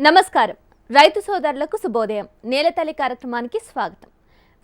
నమస్కారం. రైతు సోదరులకు శుభోదయం. నేలతల్లి కార్యక్రమానికి స్వాగతం.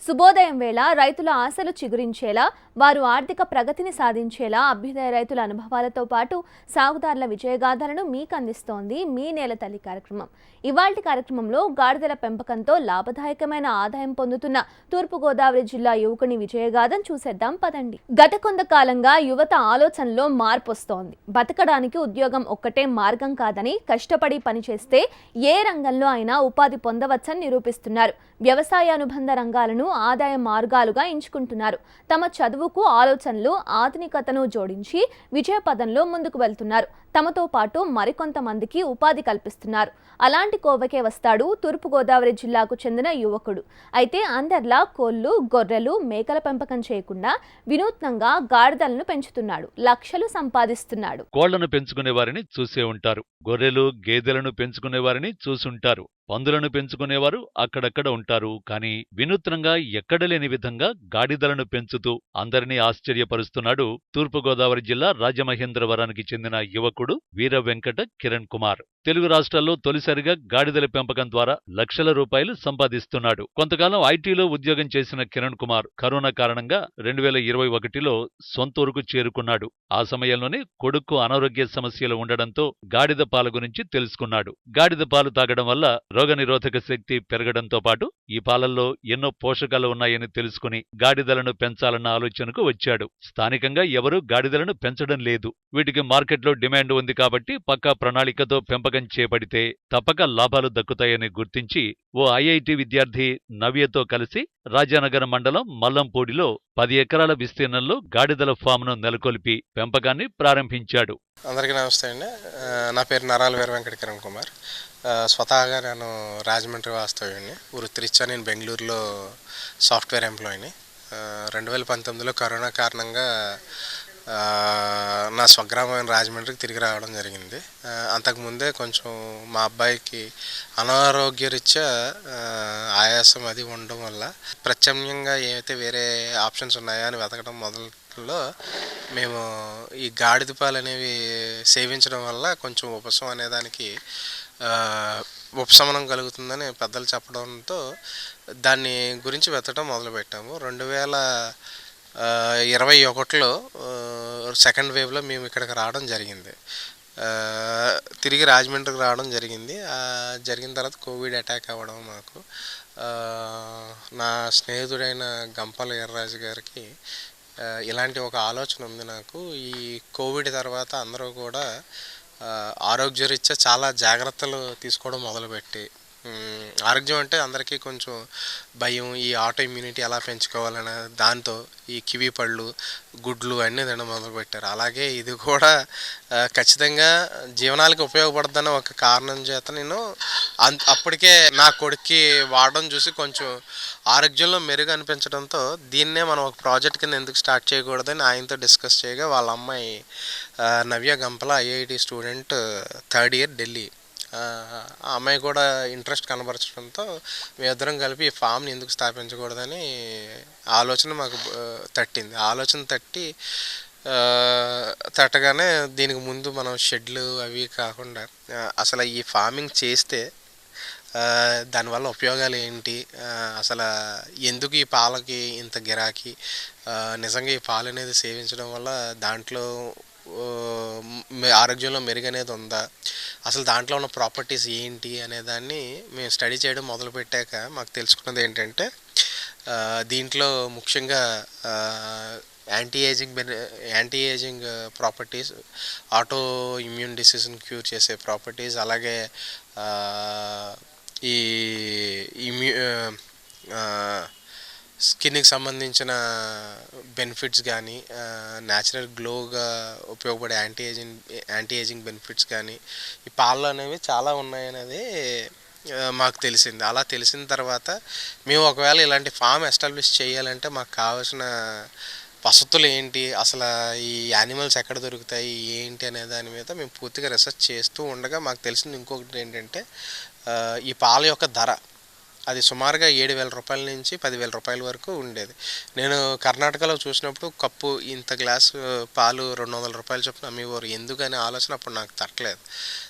శుభోదయం వేళ రైతుల ఆశలు చిగురించేలా వారు ఆర్థిక ప్రగతిని సాధించేలా అభ్యుదయ రైతుల అనుభవాలతో పాటు సాగుదారుల విజయగాథలను మీకు అందిస్తోంది మీ నేల తల్లి కార్యక్రమం. ఇవాళ కార్యక్రమంలో గాడిదల పెంపకంతో లాభదాయకమైన ఆదాయం పొందుతున్న తూర్పుగోదావరి జిల్లా యువకుని విజయగాథను చూసేద్దాం పదండి. గత కొంతకాలంగా యువత ఆలోచనలో మార్పు వస్తోంది బతకడానికి ఉద్యోగం ఒక్కటే మార్గం కాదని కష్టపడి పనిచేస్తే ఏ రంగంలో అయినా ఉపాధి పొందవచ్చని నిరూపిస్తున్నారు. వ్యవసాయ అనుబంధ రంగాలను ఆదాయ మార్గాలుగా ఎంచుకుంటున్నారు. తమ చదువుకు ఆలోచనలు ఆధునికతను జోడించి విజయపదంలో ముందుకు వెళ్తున్నారు. తమతో పాటు మరికొంతమందికి ఉపాధి కల్పిస్తున్నారు. అలాంటి కోవకే వస్తాడు తూర్పుగోదావరి జిల్లాకు చెందిన యువకుడు. అయితే అందర్లా కోళ్ళు గొర్రెలు మేకల పెంపకం చేయకుండా వినూత్నంగా గాడిదలను పెంచుతున్నాడు. లక్షలు సంపాదిస్తున్నాడు. కోళ్ళను పెంచుకునే వారిని చూసే ఉంటారు. గొర్రెలు గేదెలను పెంచుకునే వారిని చూసుంటారు. పందులను పెంచుకునేవారు అక్కడక్కడ ఉంటారు. కానీ వినూత్నంగా ఎక్కడ లేని విధంగా గాడిదలను పెంచుతూ అందరినీ ఆశ్చర్యపరుస్తున్నాడు తూర్పుగోదావరి జిల్లా రాజమహేంద్రవరానికి చెందిన యువకుడు. వీర వెంకట కిరణ్ కుమార్. తెలుగు రాష్ట్రాల్లో తొలిసారిగా గాడిదల పెంపకం ద్వారా లక్షల రూపాయలు సంపాదిస్తున్నాడు. కొంతకాలం ఐటీలో ఉద్యోగం చేసిన కిరణ్ కుమార్ కరోనా కారణంగా రెండు వేల ఇరవై ఒకటిలో సొంతూరుకు చేరుకున్నాడు. ఆ సమయంలోనే కొడుకు అనారోగ్య సమస్యలు ఉండడంతో గాడిద పాల గురించి తెలుసుకున్నాడు. గాడిద పాలు తాగడం వల్ల రోగనిరోధక శక్తి పెరగడంతో పాటు ఈ పాలల్లో ఎన్నో పోషకాలు ఉన్నాయని తెలుసుకుని గాడిదలను పెంచాలన్న ఆలోచనకు వచ్చాడు. స్థానికంగా ఎవరూ గాడిదలను పెంచడం లేదు. వీటికి మార్కెట్లో డిమాండ్ ఉంది కాబట్టి పక్కా ప్రణాళికతో పెంపకం చేపడితే తప్పక లాభాలు దక్కుతాయని గుర్తించి ఓ ఐఐటి విద్యార్థి నవ్యతో కలిసి రాజానగర మండలం మల్లంపూడిలో పది ఎకరాల విస్తీర్ణంలో గాడిదల ఫామ్ను నెలకొల్పి పెంపకాన్ని ప్రారంభించాడు. అందరికీ నమస్తే అండి. నా పేరు నరాల వీర వెంకట కిరణ్ కుమార్ స్వతహాగా నేను రాజమండ్రి వాస్తవ్యుడిని వృత్తిరీత్యా నేను బెంగళూరులో సాఫ్ట్వేర్ ఎంప్లాయీని. రెండు వేల పంతొమ్మిదిలో కరోనా కారణంగా నా స్వగ్రామమైన రాజమండ్రికి తిరిగి రావడం జరిగింది. అంతకుముందే కొంచెం మా అబ్బాయికి అనారోగ్యరీత్యా ఆయాసం అది ఉండడం వల్ల ప్రత్యామ్నాయంగా ఏవైతే వేరే ఆప్షన్స్ ఉన్నాయో అని వెతకడం మొదట్లో మేము ఈ గాడిద పాలు అనేవి సేవించడం వల్ల కొంచెం ఉపశమనం అనేదానికి ఉపశమనం కలుగుతుందని పెద్దలు చెప్పడంతో దాన్ని గురించి వెతకడం మొదలుపెట్టాము. రెండు వేల ఇరవై ఒకటిలో సెకండ్ వేవ్లో మేము ఇక్కడికి రావడం జరిగింది. తిరిగి రాజమండ్రికి రావడం జరిగింది. జరిగిన తర్వాత కోవిడ్ అటాక్ అవ్వడం మాకు. నా స్నేహితుడైన గంపల ఎర్రాజు గారికి ఇలాంటి ఒక ఆలోచన ఉంది నాకు. ఈ కోవిడ్ తర్వాత అందరూ కూడా ఆరోగ్యరీత్యా చాలా జాగ్రత్తలు తీసుకోవడం మొదలుపెట్టి ఆరోగ్యం అంటే అందరికీ కొంచెం భయం ఈ ఆటో ఇమ్యూనిటీ ఎలా పెంచుకోవాలనే దాంతో ఈ కివి పళ్ళు గుడ్లు అన్నీ తినడం మొదలుపెట్టారు. అలాగే ఇది కూడా ఖచ్చితంగా జీవనాలకి ఉపయోగపడుతుందన్న ఒక కారణం చేత నేను అప్పటికే నా కొడుక్కి వాడడం చూసి కొంచెం ఆరోగ్యంలో మెరుగు అనిపించడంతో దీన్నే మనం ఒక ప్రాజెక్ట్ కింద ఎందుకు స్టార్ట్ చేయకూడదని ఆయనతో డిస్కస్ చేయగా వాళ్ళ అమ్మాయి Navya Gampala IIT student third year Delhi. ఆ అమ్మాయి కూడా ఇంట్రెస్ట్ కనబరచడంతో మేమిద్దరం కలిపి ఈ ఫామ్ని ఎందుకు స్థాపించకూడదని ఆలోచన మాకు తట్టింది. ఆలోచన తట్టి తట్టగానే దీనికి ముందు మనం షెడ్లు అవి కాకుండా అసలు ఈ ఫార్మింగ్ చేస్తే దానివల్ల ఉపయోగాలు ఏంటి? అసలు ఎందుకు ఈ పాలకి ఇంత గిరాకీ? నిజంగా ఈ పాలు అనేది సేవించడం వల్ల దాంట్లో ఆరోగ్యంలో మెరుగనేది ఉందా? అసలు దాంట్లో ఉన్న ప్రాపర్టీస్ ఏంటి అనే దాన్ని మేము స్టడీ చేయడం మొదలుపెట్టాక మాకు తెలుసుకున్నది ఏంటంటే దీంట్లో ముఖ్యంగా anti aging beni anti aging properties auto immune డిసీజ్ని cure చేసే ప్రాపర్టీస్ అలాగే ఈ ఇమ్యూ స్కిన్కి సంబంధించిన బెనిఫిట్స్ కానీ న్యాచురల్ గ్లోగా ఉపయోగపడే anti aging anti aging benefits కానీ ఈ పాలు అనేవి చాలా ఉన్నాయనేది మాకు తెలిసింది. అలా తెలిసిన తర్వాత మేము ఒకవేళ ఇలాంటి ఫామ్ ఎస్టాబ్లిష్ చేయాలంటే మాకు కావాల్సిన వసతులు ఏంటి? అసలు ఈ యానిమల్స్ ఎక్కడ దొరుకుతాయి? ఏంటి అనే దాని మీద మేము పూర్తిగా రీసెర్చ్ చేస్తూ ఉండగా మాకు తెలిసింది ఇంకొకటి ఏంటంటే ఈ పాల యొక్క ధర. అది సుమారుగా ఏడు వేల రూపాయల నుంచి పదివేల రూపాయల వరకు ఉండేది. నేను కర్ణాటకలో చూసినప్పుడు కప్పు ఇంత గ్లాసు పాలు రెండు వందల రూపాయలు చొప్పున అమ్మేవారు. ఎందుకని ఆలోచన అప్పుడు నాకు తట్టలేదు.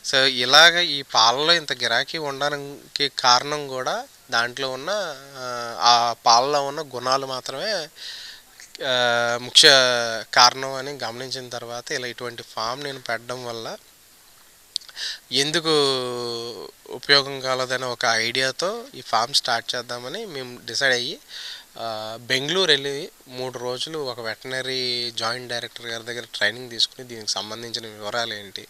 సో ఇలాగ ఈ పాలలో ఇంత గిరాకీ ఉండడానికి కారణం కూడా దాంట్లో ఉన్న ఆ, పాలలో ఉన్న గుణాలు మాత్రమే ముఖ్య కారణం అని గమనించిన తర్వాత ఇలా ఇటువంటి ఫామ్ నేను పెట్టడం వల్ల ఎందుకు ఉపయోగం కలదనే ఒక ఐడియాతో ఈ ఫామ్ స్టార్ట్ చేద్దామని మేము డిసైడ్ అయ్యి బెంగళూరు వెళ్ళి మూడు రోజులు ఒక వెటనరీ జాయింట్ డైరెక్టర్ గారి దగ్గర ట్రైనింగ్ తీసుకుని దీనికి సంబంధించిన వివరాలు ఏంటి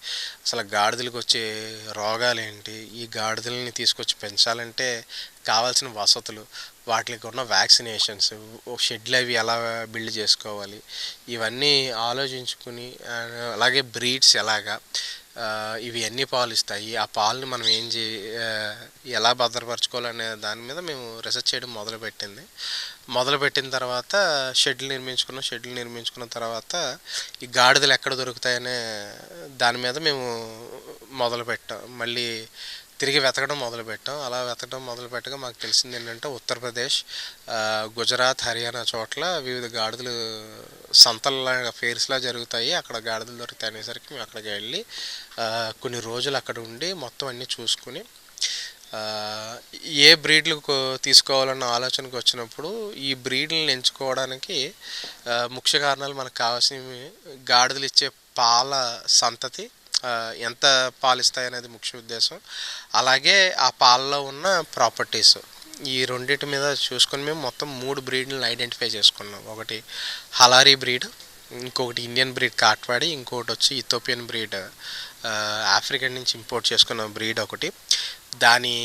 అసలు గాడిదలకు వచ్చే రోగాలు ఏంటి ఈ గాడిదలని తీసుకొచ్చి పెంచాలంటే కావాల్సిన వసతులు వాటికి ఉన్న వ్యాక్సినేషన్స్ షెడ్లు అవి ఎలా బిల్డ్ చేసుకోవాలి ఇవన్నీ ఆలోచించుకుని అలాగే బ్రీడ్స్ ఎలాగా ఇవి ఎన్ని పాలు ఇస్తాయి ఆ పాలని మనం ఏం చే ఎలా భద్రపరచుకోవాలనే దాని మీద మేము రీసెర్చ్ చేయడం మొదలుపెట్టింది. మొదలుపెట్టిన తర్వాత షెడ్లు నిర్మించుకున్నాం. షెడ్లు నిర్మించుకున్న తర్వాత ఈ గాడిదలు ఎక్కడ దొరుకుతాయనే దాని మీద మేము మొదలు పెట్టాం మళ్ళీ తిరిగి వెతకడం మొదలుపెట్టాం. అలా వెతకడం మొదలు పెట్టగా మాకు తెలిసింది ఏంటంటే ఉత్తరప్రదేశ్ గుజరాత్ హర్యానా చోట్ల వివిధ గాడిదలు సంతల్లాగా ఫేర్స్లా జరుగుతాయి. అక్కడ గాడిదలు దొరుకుతాయి అనేసరికి మేము అక్కడికి వెళ్ళి కొన్ని రోజులు అక్కడ ఉండి మొత్తం అన్నీ చూసుకుని ఏ బ్రీడ్లు తీసుకోవాలన్న ఆలోచనకు వచ్చినప్పుడు ఈ బ్రీడ్లను ఎంచుకోవడానికి ముఖ్య కారణాలు మనకు కావాల్సినవి గాడిదలు ఇచ్చే పాల సంతతి ఎంత పాలిస్తాయి అనేది ముఖ్య ఉద్దేశం. అలాగే ఆ పాలలో ఉన్న ప్రాపర్టీస్ ఈ రెండింటి మీద చూసుకొని మేము మొత్తం మూడు బ్రీడ్లను ఐడెంటిఫై చేసుకున్నాం. ఒకటి హలారీ బ్రీడ్ ఇంకొకటి ఇండియన్ బ్రీడ్ కాట్వాడి ఇంకొకటి వచ్చి ఇథోపియన్ బ్రీడ్ ఆఫ్రికా నుంచి ఇంపోర్ట్ చేసుకున్న బ్రీడ్ ఒకటి. దాని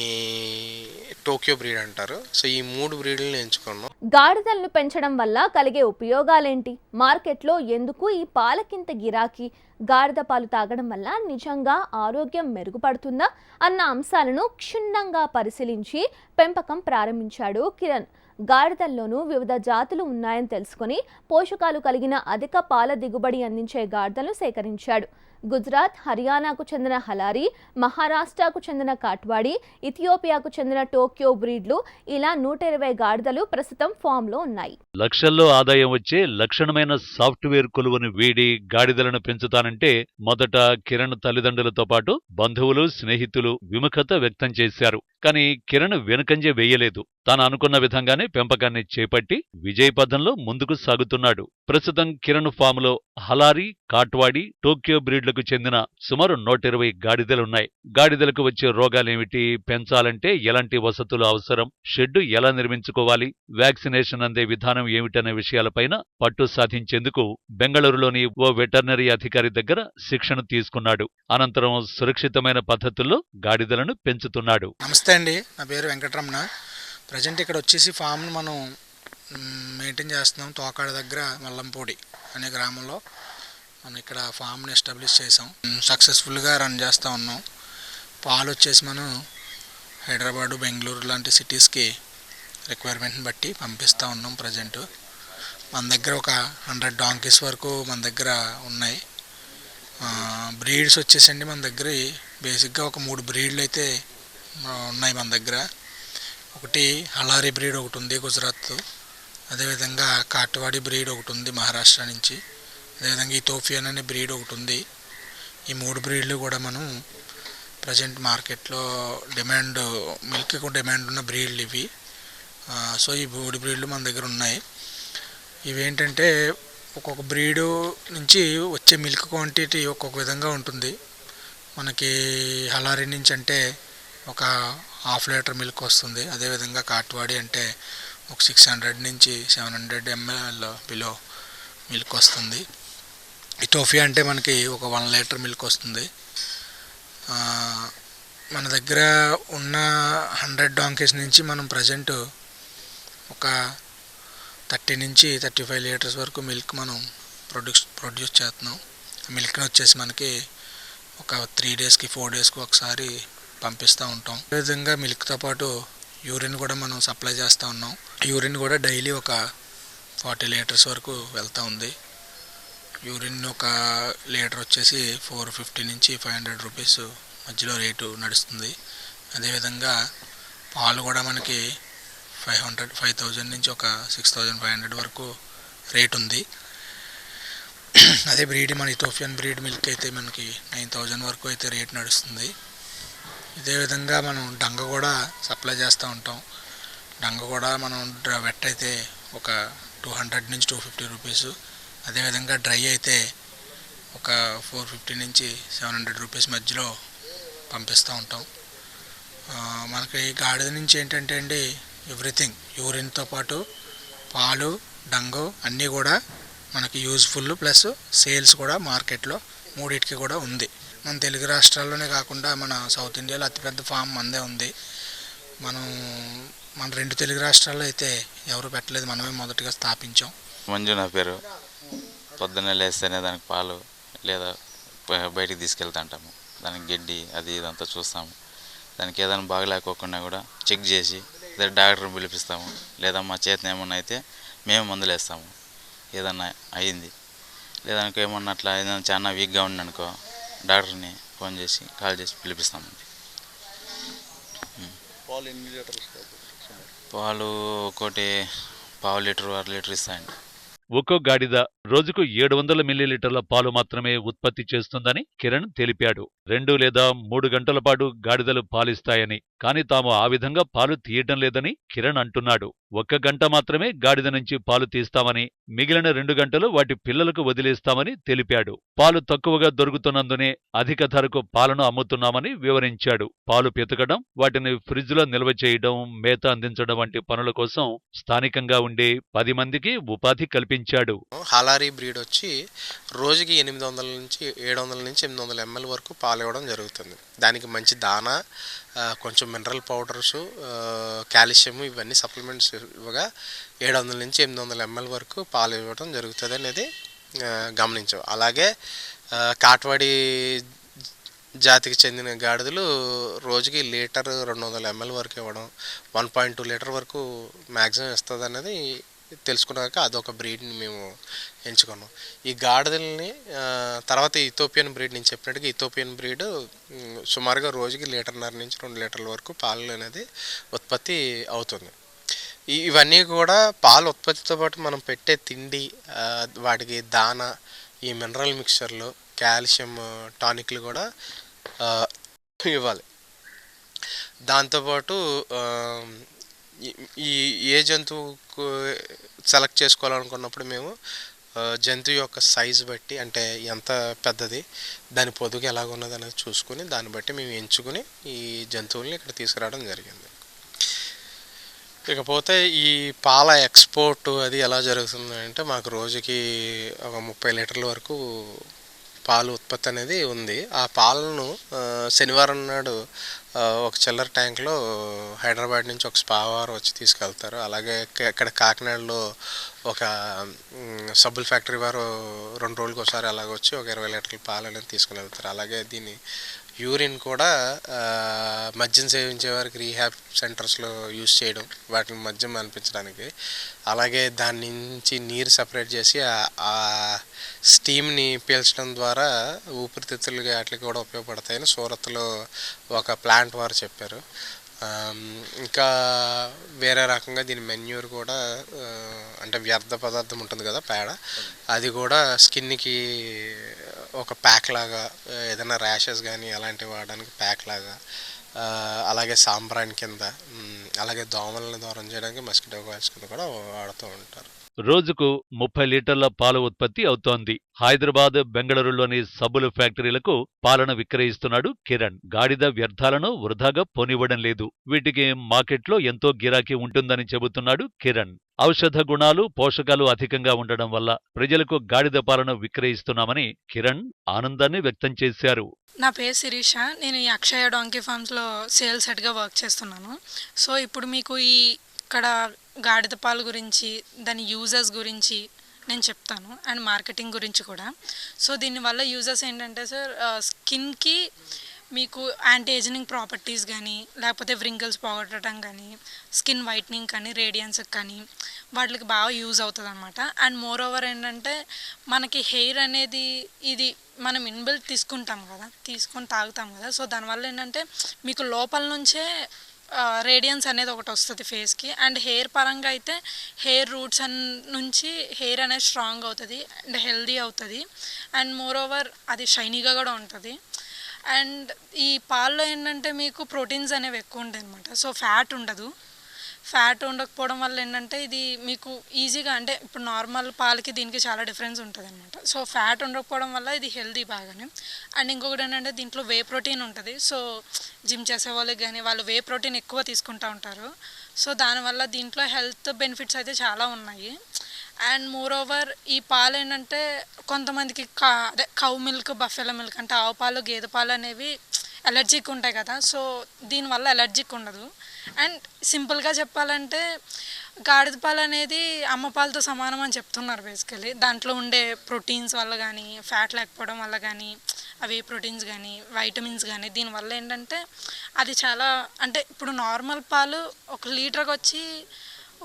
టోక్యో బ్రీడ్ అంటారు. సో ఈ మూడు బ్రీడ్లను ఎంచుకున్నాం. గాడిదలను పెంచడం వల్ల కలిగే ఉపయోగాలేంటి? మార్కెట్లో ఎందుకు ఈ పాలకింత గిరాకీ? గాడిద పాలు తాగడం వల్ల నిజంగా ఆరోగ్యం మెరుగుపడుతుందా? అన్న అంశాలను క్షుణ్ణంగా పరిశీలించి పెంపకం ప్రారంభించాడు కిరణ్. గాడిదల్లోనూ వివిధ జాతులు ఉన్నాయని తెలుసుకొని పోషకాలు కలిగిన అధిక పాల దిగుబడి అందించే గాడిదలను సేకరించాడు. గుజరాత్ హర్యానాకు చెందిన హలారీ మహారాష్ట్రకు చెందిన కాట్వాడి ఇథియోపియాకు చెందిన టోక్యో బ్రీడ్లు ఇలా నూట ఇరవై గాడిదలు ప్రస్తుతం ఫామ్లో ఉన్నాయి. లక్షల్లో ఆదాయం వచ్చే లక్షణమైన సాఫ్ట్వేర్ కొలువును వీడి గాడిదలను పెంచుతానంటే మొదట కిరణ్ తల్లిదండ్రులతో పాటు బంధువులు స్నేహితులు విముఖత వ్యక్తం చేశారు. కానీ కిరణ్ వెనుకంజే వేయలేదు. తాను అనుకున్న విధంగానే పెంపకాన్ని చేపట్టి విజయపథంలో ముందుకు సాగుతున్నాడు. ప్రస్తుతం కిరణ్ ఫామ్లో హలారీ కాట్వాడి టోక్యో బ్రీడ్లకు చెందిన సుమారు నూట ఇరవై గాడిదలున్నాయి. గాడిదలకు వచ్చే రోగాలేమిటి పెంచాలంటే ఎలాంటి వసతులు అవసరం షెడ్డు ఎలా నిర్మించుకోవాలి వ్యాక్సినేషన్ అందే విధానం ఏమిటనే విషయాలపైన పట్టు సాధించేందుకు బెంగళూరులోని ఓ వెటర్నరీ అధికారి దగ్గర శిక్షణ తీసుకున్నాడు. అనంతరం సురక్షితమైన పద్ధతుల్లో గాడిదలను పెంచుతున్నాడు. నమస్తే అండి. నా పేరు వెంకటరమణ. ప్రజెంట్ ఇక్కడ వచ్చేసి ఫామ్ను మనం మెయింటైన్ చేస్తున్నాం తోకాడ దగ్గర మల్లంపూడి అనే గ్రామంలో. మనం ఇక్కడ ఫామ్ని ఎస్టాబ్లిష్ చేసాం సక్సెస్ఫుల్గా రన్ చేస్తూ ఉన్నాం. పాలు వచ్చేసి మనం హైదరాబాదు బెంగళూరు లాంటి సిటీస్కి రిక్వైర్మెంట్ని బట్టి పంపిస్తూ ఉన్నాం ప్రజెంట్. మన దగ్గర ఒక హండ్రెడ్ డాంకీస్ వరకు మన దగ్గర ఉన్నాయి. బ్రీడ్స్ వచ్చేసండి మన దగ్గర. బేసిక్గా ఒక మూడు బ్రీడ్లు అయితే ఉన్నాయి మన దగ్గర. ఒకటి హలారి బ్రీడ్ ఒకటి ఉంది గుజరాత్ అదేవిధంగా కాట్వాడి బ్రీడ్ ఒకటి ఉంది మహారాష్ట్ర నుంచి. అదేవిధంగా ఇథోపియన్ అనే బ్రీడ్ ఒకటి ఉంది. ఈ మూడు బ్రీడ్లు కూడా మనం ప్రజెంట్ మార్కెట్లో డిమాండ్ మిల్క్ డిమాండ్ ఉన్న బ్రీడ్లు ఇవి. సో ఈ మూడు బ్రీడ్లు మన దగ్గర ఉన్నాయి. ఇవేంటంటే ఒక్కొక్క బ్రీడు నుంచి వచ్చే మిల్క్ క్వాంటిటీ ఒక్కొక్క విధంగా ఉంటుంది. మనకి హలారీ నుంచి అంటే ఒక హాఫ్ లీటర్ మిల్క్ వస్తుంది. అదేవిధంగా కాట్వాడి అంటే ఒక సిక్స్ హండ్రెడ్ నుంచి seven hundred ML below milk వస్తుంది. ఇథోఫియా అంటే మనకి ఒక వన్ లీటర్ మిల్క్ వస్తుంది. మన దగ్గర ఉన్న హండ్రెడ్ డాంకేస్ నుంచి మనం ప్రజెంట్ ఒక థర్టీ నుంచి థర్టీ ఫైవ్ లీటర్స్ వరకు మిల్క్ మనం ప్రొడ్యూస్ ప్రొడ్యూస్ చేస్తున్నాం. మిల్క్ని వచ్చేసి మనకి ఒక త్రీ డేస్కి ఫోర్ డేస్కి ఒకసారి పంపిస్తూ ఉంటాం. అదేవిధంగా మిల్క్తో పాటు యూరిన్ కూడా మనం సప్లై చేస్తూ ఉన్నాం. యూరిన్ కూడా డైలీ ఒక ఫార్టీ లీటర్స్ వరకు వెళ్తూ ఉంది. యూరిన్ ఒక లీటర్ వచ్చేసి ఫోర్ ఫిఫ్టీ నుంచి ఫైవ్ హండ్రెడ్ రూపీస్ మధ్యలో రేటు నడుస్తుంది. అదేవిధంగా పాలు కూడా మనకి ఫైవ్ హండ్రెడ్ ఫైవ్ థౌజండ్ నుంచి ఒక సిక్స్ థౌజండ్ ఫైవ్ హండ్రెడ్ వరకు రేట్ ఉంది. అదే బ్రీడ్ మన ఇథోపియన్ బ్రీడ్ మిల్క్ అయితే మనకి నైన్ థౌజండ్ వరకు అయితే రేట్ నడుస్తుంది. ఇదే విధంగా మనం డంగ కూడా సప్లై చేస్తూ ఉంటాం. డంగ కూడా మనం వెట్ అయితే ఒక టూ హండ్రెడ్ నుంచి టూ ఫిఫ్టీ రూపీస్. అదేవిధంగా డ్రై అయితే ఒక ఫోర్ ఫిఫ్టీ నుంచి సెవెన్ హండ్రెడ్ రూపీస్ మధ్యలో పంపిస్తూ ఉంటాం. మనకి మనకి గాడిద నుంచి ఏంటంటే అండి ఎవ్రీథింగ్ యూరిన్తో పాటు పాలు డంగు అన్నీ కూడా మనకి యూజ్ఫుల్ ప్లస్ సేల్స్ కూడా మార్కెట్లో మూడింటికి కూడా ఉంది. మన తెలుగు రాష్ట్రాల్లోనే కాకుండా మన సౌత్ ఇండియాలో అతిపెద్ద ఫామ్ మందే ఉంది. మనం మన రెండు తెలుగు రాష్ట్రాల్లో అయితే ఎవరు పెట్టలేదు మనమే మొదటగా స్థాపించాం. మంజు నా పేరు. పొద్దున్నే లేస్తేనే దానికి పాలు లేదా బయటికి బయటికి తీసుకెళ్తుంటాము దానికి గడ్డి అది ఇదంతా చూస్తాము. దానికి ఏదైనా బాగలేకోకుండా కూడా చెక్ చేసి లేదా డాక్టర్ని పిలిపిస్తాము. లేదా మా చేతిని ఏమన్నా అయితే మేము మందులు వేస్తాము ఏదన్నా అయింది. లేదా ఏమన్నా అట్లా ఏదైనా చాలా వీక్గా ఉందనుకో డాక్టర్ని ఫోన్ చేసి కాల్ చేసి పిలిపిస్తామండి. పాలు ఒకటి పావు లీటర్ అర లీటర్ ఇస్తాయండి. ఒక్కో గాడిద రోజుకు ఏడు వందల మిల్లీలీటర్ల పాలు మాత్రమే ఉత్పత్తి చేస్తుందని కిరణ్ తెలిపాడు. రెండు లేదా మూడు గంటల పాటు గాడిదలు పాలిస్తాయని కాని తాము ఆ విధంగా పాలు తీయటం లేదని కిరణ్ అంటున్నాడు. ఒక్క గంట మాత్రమే గాడిద నుంచి పాలు తీస్తామని మిగిలిన రెండు గంటలు వాటి పిల్లలకు వదిలేస్తామని తెలిపాడు. పాలు తక్కువగా దొరుకుతున్నందునే అధిక ధరకు పాలను అమ్ముతున్నామని వివరించాడు. పాలు పితకడం వాటిని ఫ్రిడ్జ్లో నిల్వ చేయడం మేత అందించడం వంటి పనుల కోసం స్థానికంగా ఉండే పది మందికి ఉపాధి కల్పించాడు. హాలారీ బ్రీడ్ వచ్చి రోజుకి ఎనిమిది వందల నుంచి ఏడు వందల నుంచి ఎనిమిది వందల ఎంఎల్ వరకు పాలు ఇవ్వడం జరుగుతుంది. దానికి మంచి దానా కొంచెం మినరల్ పౌడర్స్ కాల్షియం ఇవన్నీ సప్లిమెంట్స్ ఇవ్వగా ఏడు వందల నుంచి ఎనిమిది వందల ఎంఎల్ వరకు పాలు ఇవ్వడం జరుగుతుంది అనేది గమనించాం. అలాగే కాట్వాడి జాతికి చెందిన గాడిదలు రోజుకి లీటర్ రెండు వందల ఎంఎల్ వరకు ఇవ్వడం వన్ పాయింట్ టూ లీటర్ వరకు మ్యాక్సిమం ఇస్తుంది అనేది తెలుసుకున్నాక అదొక బ్రీడ్ని మేము ఎంచుకున్నాం. ఈ గాడిదల్ని తర్వాత ఇథోపియన్ బ్రీడ్ నేను చెప్పినట్టుగా ఇథోపియన్ బ్రీడ్ సుమారుగా రోజుకి లీటర్న్నర నుంచి రెండు లీటర్ల వరకు పాలు అనేది ఉత్పత్తి అవుతుంది. ఇవన్నీ కూడా పాల ఉత్పత్తితో పాటు మనం పెట్టే తిండి వాటికి దాన ఈ మినరల్ మిక్చర్లు కాల్షియం టానిక్లు కూడా ఇవ్వాలి. దాంతోపాటు ఈ- ఏ జంతువుకు సెలెక్ట్ చేసుకోవాలనుకున్నప్పుడు మేము జంతువు యొక్క సైజు బట్టి అంటే ఎంత పెద్దది దాని పొదుగు ఎలాగ ఉన్నది అనేది చూసుకుని దాన్ని బట్టి మేము ఎంచుకుని ఈ జంతువుల్ని ఇక్కడ తీసుకురావడం జరిగింది. ఇకపోతే ఈ పాల ఎక్స్పోర్ట్ అది ఎలా జరుగుతుంది అంటే మాకు రోజుకి ఒక ముప్పై లీటర్ల వరకు పాలు ఉత్పత్తి అనేది ఉంది. ఆ పాలను శనివారం నాడు ఒక చిల్లర ట్యాంక్లో హైదరాబాద్ నుంచి ఒక స్పావార్ వచ్చి తీసుకెళ్తారు. అలాగే ఇక్కడ కాకినాడలో ఒక సబ్బుల ఫ్యాక్టరీ వారు రెండు రోజులకి ఒకసారి అలాగ వచ్చి ఒక ఇరవై లీటర్ల పాలు అనేది తీసుకుని వెళ్తారు. అలాగే దీన్ని యూరిన్ కూడా మద్యం సేవించే వారికి రీహాబ్ సెంటర్స్లో యూస్ చేయడం వాటిని మద్యం అనిపించడానికి. అలాగే దాని నుంచి నీరు సపరేట్ చేసి ఆ- స్టీమ్ని పీల్చడం ద్వారా ఊపిరితిత్తులకి వాటికి కూడా ఉపయోగపడతాయని సూరత్లో ఒక ప్లాంట్ వారు చెప్పారు. ఇంకా వేరే రకంగా దీని మెన్యూర్ కూడా అంటే వ్యర్థ పదార్థం ఉంటుంది కదా పేడ అది కూడా స్కిన్కి ఒక ప్యాక్ లాగా ఏదైనా ర్యాషెస్ కానీ అలాంటివి వాడడానికి ప్యాక్ లాగా అలాగే సాంబ్రాన్ కింద అలాగే దోమలను దూరం చేయడానికి మస్కిటో కాయిల్స్ కింద కూడా వాడుతూ ఉంటారు. రోజుకు ముప్పై లీటర్ల పాల ఉత్పత్తి అవుతోంది. హైదరాబాద్ బెంగళూరులోని సబ్బుల ఫ్యాక్టరీలకు పాలను విక్రయిస్తున్నాడు కిరణ్. గాడిద వ్యర్థాలను వృధాగా పోనివ్వడం లేదు. వీటికి మార్కెట్లో ఎంతో గిరాకీ ఉంటుందని చెబుతున్నాడు కిరణ్. ఔషధ గుణాలు పోషకాలు అధికంగా ఉండడం వల్ల ప్రజలకు గాడిద పాలను విక్రయిస్తున్నామని కిరణ్ ఆనందాన్ని వ్యక్తం చేశారు. నా పేరు శిరీష. నేను ఈ అక్షయ డాంకీ ఫార్మ్స్లో సేల్స్ హెడ్గా వర్క్ చేస్తున్నాను. సో ఇప్పుడు మీకు ఈ అక్కడ గాడిద పాలు గురించి దాని యూజెస్ గురించి నేను చెప్తాను అండ్ మార్కెటింగ్ గురించి కూడా. సో దీనివల్ల యూజెస్ ఏంటంటే సార్ స్కిన్కి మీకు యాంటీ ఏజనింగ్ ప్రాపర్టీస్ కానీ లేకపోతే వ్రింకిల్స్ పోగొట్టడం కానీ స్కిన్ వైట్నింగ్ కానీ రేడియన్స్ కానీ వాటికి బాగా యూజ్ అవుతుంది అనమాట అండ్ మోర్ ఓవర్ ఏంటంటే మనకి హెయిర్ అనేది ఇది మనం ఇన్బిల్ట్ తీసుకుంటాం కదా తీసుకొని తాగుతాం కదా. సో దానివల్ల ఏంటంటే మీకు లోపల నుంచే రేడియన్స్ అనేది ఒకటి వస్తుంది ఫేస్కి అండ్ హెయిర్ పరంగా అయితే హెయిర్ రూట్స్ అన్ నుంచి హెయిర్ అనేది స్ట్రాంగ్ అవుతుంది అండ్ హెల్దీ అవుతుంది. అండ్ మోర్ ఓవర్ అది షైనీగా కూడా ఉంటుంది. అండ్ ఈ పాల్లో ఏంటంటే మీకు ప్రోటీన్స్ అనేవి ఎక్కువ ఉంటాయి అనమాట సో ఫ్యాట్ ఉండదు. ఫ్యాట్ ఉండకపోవడం వల్ల ఏంటంటే ఇది మీకు ఈజీగా అంటే ఇప్పుడు నార్మల్ పాలకి దీనికి చాలా డిఫరెన్స్ ఉంటుంది అనమాట సో ఫ్యాట్ ఉండకపోవడం వల్ల ఇది హెల్దీ బాగానే. అండ్ ఇంకొకటి ఏంటంటే దీంట్లో వే ప్రోటీన్ ఉంటుంది. సో జిమ్ చేసే వాళ్ళకి కానీ వాళ్ళు వే ప్రోటీన్ ఎక్కువ తీసుకుంటూ ఉంటారు. సో దానివల్ల దీంట్లో హెల్త్ బెనిఫిట్స్ అయితే చాలా ఉన్నాయి. అండ్ మోర్ ఓవర్ ఈ పాలు ఏంటంటే కొంతమందికి కా అదే కౌ మిల్క్ బఫెలో మిల్క్ అంటే ఆవు పాలు గేదె పాలు అనేవి ఎలర్జిక్ ఉంటాయి కదా. సో దీనివల్ల ఎలర్జిక్ ఉండదు. అండ్ సింపుల్గా చెప్పాలంటే గాడిద పాలు అనేది అమ్మ పాలతో సమానం అని చెప్తున్నారు బేసికలీ దాంట్లో ఉండే ప్రోటీన్స్ వల్ల కానీ ఫ్యాట్ లేకపోవడం వల్ల కానీ అవి ప్రోటీన్స్ కానీ వైటమిన్స్ కానీ దీనివల్ల ఏంటంటే అది చాలా అంటే ఇప్పుడు నార్మల్ పాలు ఒక లీటర్కి వచ్చి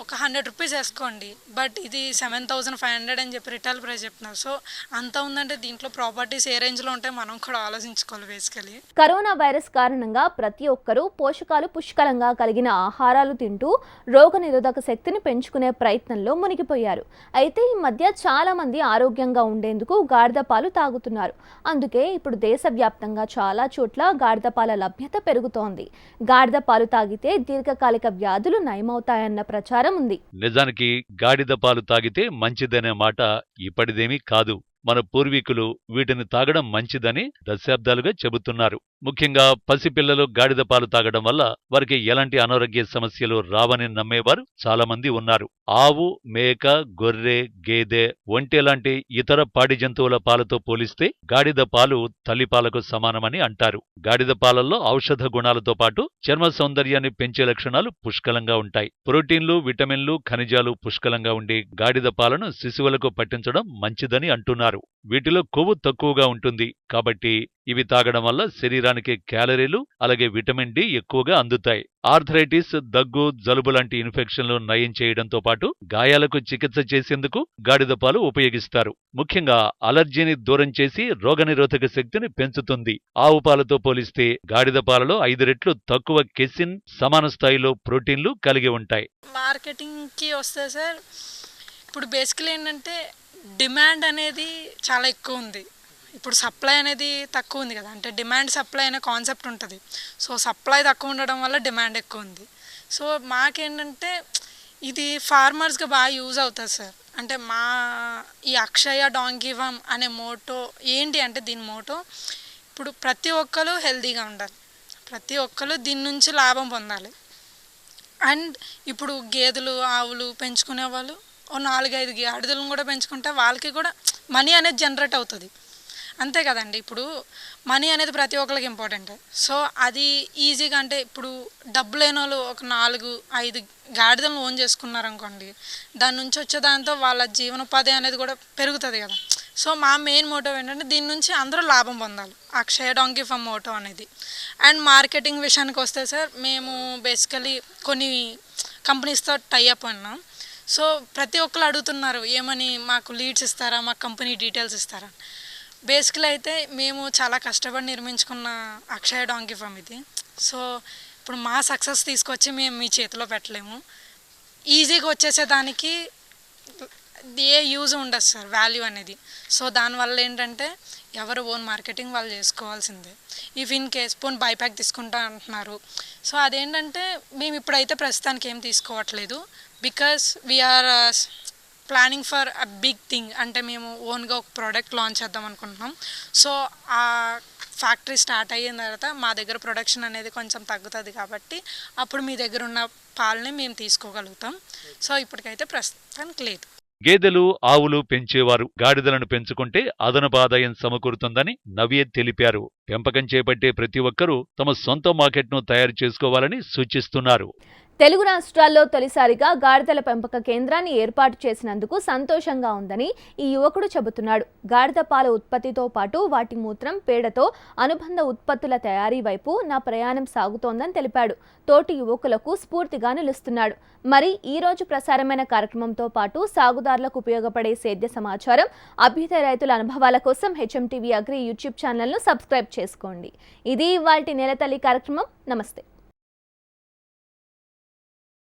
ఒక హండ్రెడ్ రూపీస్ వేసుకోండి. బట్ ఇది సెవెన్ థౌజండ్ ఫైవ్ హండ్రెడ్ అని చెప్పి రిటైల్ ప్రైస్ చెప్తున్నారు. సో అంత ఉందంటే దీంట్లో ప్రాపర్టీస్ ఏ రేంజ్లో ఉంటాయి మనం కూడా ఆలోచించుకోవాలి బేసికలీ. కరోనా వైరస్ కారణంగా ప్రతి ఒక్కరూ పోషకాలు పుష్కలంగా కలిగిన ఆహారాలు తింటూ రోగనిరోధక శక్తిని పెంచుకునే ప్రయత్నంలో మునిగిపోయారు. అయితే ఈ మధ్య చాలా మంది ఆరోగ్యంగా ఉండేందుకు గాడిద పాలు తాగుతున్నారు. అందుకే ఇప్పుడు దేశవ్యాప్తంగా చాలా చోట్ల గాడిద పాల లభ్యత పెరుగుతోంది. గాడిద పాలు తాగితే దీర్ఘకాలిక వ్యాధులు నయమవుతాయన్న ప్రచారం ఉంది నిజానికి గాడిద పాలు తాగితే మంచిదనే మాట ఇప్పటిదేమీ కాదు. మన పూర్వీకులు వీటిని తాగడం మంచిదని దశాబ్దాలుగా చెబుతున్నారు. ముఖ్యంగా పసిపిల్లలు గాడిద పాలు తాగడం వల్ల వారికి ఎలాంటి అనారోగ్య సమస్యలు రావని నమ్మేవారు చాలామంది ఉన్నారు. ఆవు మేక గొర్రె గేదె ఒంటె లాంటి ఇతర పాడి జంతువుల పాలతో పోలిస్తే గాడిద పాలు తల్లిపాలకు సమానమని అంటారు. గాడిద పాలల్లో ఔషధ గుణాలతో పాటు చర్మ సౌందర్యాన్ని పెంచే లక్షణాలు పుష్కలంగా ఉంటాయి. ప్రోటీన్లు విటమిన్లు ఖనిజాలు పుష్కలంగా ఉండి గాడిద పాలను శిశువులకు పట్టించడం మంచిదని అంటున్నారు. వీటిలో కొవ్వు తక్కువగా ఉంటుంది. కాబట్టి ఇవి తాగడం వల్ల శరీరానికి క్యాలరీలు అలాగే విటమిన్ డి ఎక్కువగా అందుతాయి. ఆర్థరైటిస్ దగ్గు జలుబు లాంటి ఇన్ఫెక్షన్లు నయం చేయడంతో పాటు గాయాలకు చికిత్స చేసేందుకు గాడిదపాలు ఉపయోగిస్తారు. ముఖ్యంగా అలర్జీని దూరం చేసి రోగనిరోధక శక్తిని పెంచుతుంది. ఆవు పాలతో పోలిస్తే గాడిద పాలలో ఐదు రెట్లు తక్కువ కెసిన్ సమాన స్థాయిలో ప్రోటీన్లు కలిగి ఉంటాయి. మార్కెటింగ్కి వస్తే సార్ ఇప్పుడు బేసికలీ ఏంటంటే డిమాండ్ అనేది చాలా ఎక్కువ ఉంది. ఇప్పుడు సప్లై అనేది తక్కువ ఉంది కదా. అంటే డిమాండ్ సప్లై అనే కాన్సెప్ట్ ఉంటుంది. సో సప్లై తక్కువ ఉండడం వల్ల డిమాండ్ ఎక్కువ ఉంది. సో మాకేంటంటే ఇది ఫార్మర్స్కి బాగా యూజ్ అవుతుంది సార్. అంటే మా ఈ అక్షయ డాంగివం అనే మోటో ఏంటి అంటే దీని మోటో ఇప్పుడు ప్రతి ఒక్కరు హెల్తీగా ఉండాలి. ప్రతి ఒక్కరు దీని నుంచి లాభం పొందాలి. అండ్ ఇప్పుడు గేదెలు ఆవులు పెంచుకునే వాళ్ళు ఓ నాలుగైదు గాడిదలను కూడా పెంచుకుంటే వాళ్ళకి కూడా మనీ అనేది జనరేట్ అవుతుంది. అంతే కదండి. ఇప్పుడు మనీ అనేది ప్రతి ఒక్కరికి ఇంపార్టెంట్. సో అది ఈజీగా అంటే ఇప్పుడు డబ్బు లేని వాళ్ళు ఒక నాలుగు ఐదు గాడిదలను ఓన్ చేసుకున్నారనుకోండి దాని నుంచి వచ్చే దాంతో వాళ్ళ జీవనోపాధి అనేది కూడా పెరుగుతుంది కదా. సో మా మెయిన్ మోటో ఏంటంటే దీని నుంచి అందరూ లాభం పొందాలి. అక్షయ డాంకీ ఫమ్ మోటో అనేది. అండ్ మార్కెటింగ్ విషయానికి వస్తే సార్ మేము బేసికలీ కొన్ని కంపెనీస్తో టైఅప్ అన్నాం. సో ప్రతి ఒక్కరు అడుగుతున్నారు ఏమని మాకు లీడ్స్ ఇస్తారా మాకు కంపెనీ డీటెయిల్స్ ఇస్తారా? బేసికలీ అయితే మేము చాలా కష్టపడి నిర్మించుకున్న అక్షయ డాంకీ ఫామ్ ఇది. సో ఇప్పుడు మా సక్సెస్ తీసుకొచ్చి మేము మీ చేతిలో పెట్టలేము. ఈజీగా వచ్చేసేదానికి ఏ యూజ్ ఉండదు సార్ వాల్యూ అనేది. సో దానివల్ల ఏంటంటే ఎవరు ఓన్ మార్కెటింగ్ వాళ్ళు చేసుకోవాల్సిందే. If in case phone buyback తీసుకుంటా అంటున్నారు. సో అదేంటంటే మేము ఇప్పుడైతే ప్రస్తుతానికి ఏం తీసుకోవట్లేదు. Because we are planning for a big thing అంటే మేము ఓన్గా ఒక ప్రోడక్ట్ లాంచ్ చేద్దాం అనుకుంటున్నాం. సో ఆ ఫ్యాక్టరీ స్టార్ట్ అయిన తర్వాత మా దగ్గర ప్రొడక్షన్ అనేది కొంచెం తగ్గుతుంది కాబట్టి అప్పుడు మీ దగ్గర ఉన్న పాలని మేము తీసుకోగలుగుతాం. సో ఇప్పటికైతే ప్రస్తుతానికి లేదు. గేదెలు ఆవులు పెంచేవారు. గాడిదలను పెంచుకుంటే అదనపు ఆదాయం సమకూరుతుందని నవ్య తెలిపారు. పెంపకం చేపట్టే ప్రతి ఒక్కరూ తమ సొంత మార్కెట్ను తయారు చేసుకోవాలని సూచిస్తున్నారు. తెలుగు రాష్ట్రాల్లో తొలిసారిగా గాడిదల పెంపక కేంద్రాన్ని ఏర్పాటు చేసినందుకు సంతోషంగా ఉందని ఈ యువకుడు చెబుతున్నాడు. గాడిద పాల ఉత్పత్తితో పాటు వాటి మూత్రం పేడతో అనుబంధ ఉత్పత్తుల తయారీ వైపు నా ప్రయాణం సాగుతోందని తెలిపాడు. తోటి యువకులకు స్ఫూర్తిగా నిలుస్తున్నాడు. మరి ఈ రోజు ప్రసారమైన కార్యక్రమంతో పాటు సాగుదారులకు ఉపయోగపడే సేద్య సమాచారం అభ్యుదయ రైతుల అనుభవాల కోసం హెచ్ఎంటీవీ అగ్రి యూట్యూబ్ ఛానల్ను సబ్స్క్రైబ్ చేసుకోండి. ఇది ఇవాల్టి నెలతల్లి కార్యక్రమం. నమస్తే.